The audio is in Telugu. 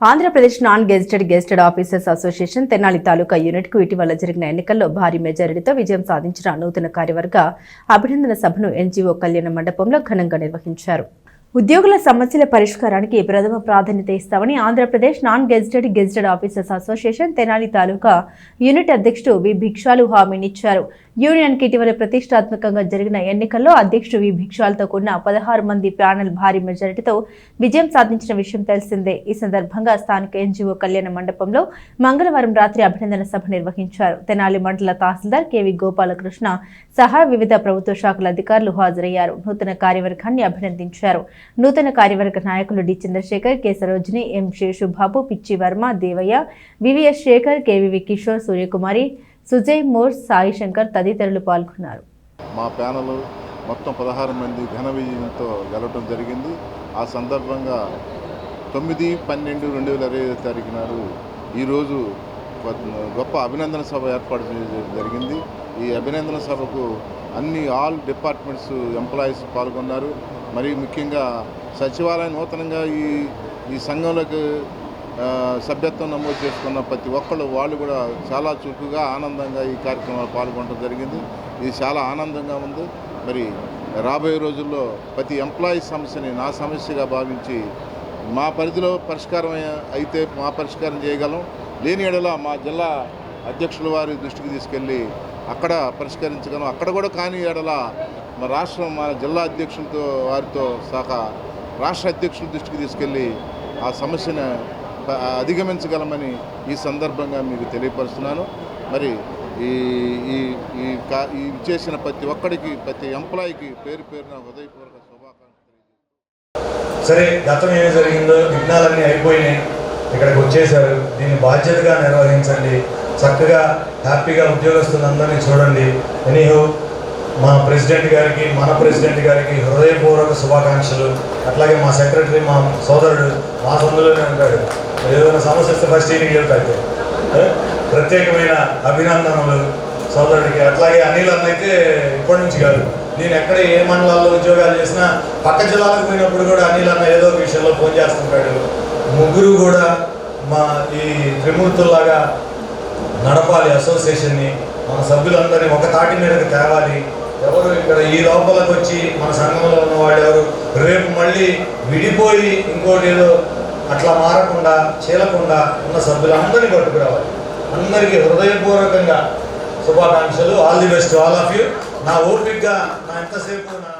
Andhra Pradesh non gazetted gazetted officers association Tenali taluka యూనిట్కు ఇటీవల జరిగిన ఎన్నికల్లో భారీ మెజారిటీతో విజయం సాధించిన నూతన కార్యవర్గ అభినందన సభను ఎన్జీఓ కళ్యాణ మండపంలో ఘనంగా నిర్వహించారు. ఉద్యోగుల సమస్యల పరిష్కారానికి ప్రథమ ప్రాధాన్యత ఇస్తామని Andhra Pradesh non gazetted gazetted officers association Tenali taluka unit అధ్యక్షుడు వి. భిక్షాలు హామీనిచ్చారు. యూనియన్కి ఇటీవల ప్రతిష్టాత్మకంగా జరిగిన ఎన్నికల్లో అధ్యక్షుడు వి భిక్షాలతో కూడిన పదహారు మంది ప్యానెల్ భారీ మెజారిటీతో విజయం సాధించిన విషయం తెలిసిందే. ఈ సందర్భంగా స్థానిక ఎన్జీఓ కళ్యాణ మండపంలో మంగళవారం రాత్రి అభినందన సభ నిర్వహించారు. తెనాలి మండల తహసీల్దార్ కెవి గోపాలకృష్ణ సహా వివిధ ప్రభుత్వ శాఖల అధికారులు హాజరయ్యారు. నూతన కార్యవర్గాన్ని అభినందించారు. నూతన కార్యవర్గ నాయకులు D Chandrasekhar K Sarojini M Seshubabu Pichchi Varma Devayya VVS Sekhar KVV Kishore Suryakumari Sujay Morse Sai Shankar తదితరులు పాల్గొన్నారు. మా ప్యానల్ మొత్తం పదహారు మంది ఘన విజయంతో గెలవటం జరిగింది. ఆ సందర్భంగా తొమ్మిది పన్నెండు రెండు వేల ఇరవై ఐదు తారీఖు నాడు ఈరోజు గొప్ప అభినందన సభ ఏర్పాటు చేయడం జరిగింది. ఈ అభినందన సభకు అన్ని ఆల్ డిపార్ట్మెంట్స్ ఎంప్లాయీస్ పాల్గొన్నారు. మరి ముఖ్యంగా సచివాలయం నూతనంగా ఈ ఈ సంఘంలోకి సభ్యత్వం నమోదు చేసుకున్న ప్రతి ఒక్కళ్ళు వాళ్ళు కూడా చాలా చురుకుగా ఆనందంగా ఈ కార్యక్రమంలో పాల్గొనడం జరిగింది. ఇది చాలా ఆనందంగా ఉంది. మరి రాబోయే రోజుల్లో ప్రతి ఎంప్లాయీ సమస్యని నా సమస్యగా భావించి మా పరిధిలో పరిష్కారం అయితే మా పరిష్కారం చేయగలం. లేని ఎడల మా జిల్లా అధ్యక్షుల వారి దృష్టికి తీసుకెళ్ళి అక్కడ పరిష్కరించగలం. అక్కడ కూడా కాని ఎడల మా రాష్ట్రం మా జిల్లా అధ్యక్షులతో వారితో సహా రాష్ట్ర అధ్యక్షుల దృష్టికి తీసుకెళ్ళి ఆ సమస్యను అధిగమించగలమని ఈ సందర్భంగా మీకు తెలియపరుస్తున్నాను. మరి ఈ ఈ ఈ కా ఈ చేసిన ప్రతి ఒక్కడికి ప్రతి ఎంప్లాయీకి పేరు పేరున హృదయపూర్వక శుభాకాంక్షలు సరే గతం ఏమి జరిగిందో విఘ్నాలన్నీ అయిపోయినాయి. ఇక్కడికి వచ్చేసారు దీన్ని బాధ్యతగా నిర్వహించండి. చక్కగా హ్యాపీగా ఉద్యోగస్తులందరినీ చూడండి. ఎనీహో మా ప్రెసిడెంట్ గారికి మన ప్రెసిడెంట్ గారికి హృదయపూర్వక శుభాకాంక్షలు. అట్లాగే మా సెక్రటరీ మా సోదరుడు మా సొంతలోనే ఉంటాడు ఏదైనా సమస్య వస్తే ఫస్ట్ ఈయనకి వెళ్తాడు. ప్రత్యేకమైన అభినందనలు సోదరుడికి. అట్లాగే అనిల్ అన్న అయితే ఇప్పటి నుంచి కాదు. నేను ఎక్కడ ఏ మండలాల్లో ఉద్యోగాలు చేసినా పక్క జిల్లాలకు పోయినప్పుడు కూడా అనిల్ అన్న ఏదో ఒక విషయంలో ఫోన్ చేస్తుంటాడు. ముగ్గురు కూడా మా ఈ త్రిమూర్తుల్లాగా నడపాలి అసోసియేషన్ని. మన సభ్యులందరినీ ఒక తాటి మీదకి తేవాలి. ఎవరు ఇక్కడ ఈ లోపలికి వచ్చి మన సంఘంలో ఉన్న వాళ్ళు ఎవరు? రేపు మళ్ళీ విడిపోయి ఇంకోటి ఏదో అట్లా మారకుండా చీలకుండా ఉన్న సభ్యులందరినీ పట్టుకురావాలి. అందరికీ హృదయపూర్వకంగా శుభాకాంక్షలు. All the best all of you. నా ఓపిక్గా నా ఎంతసేపు నా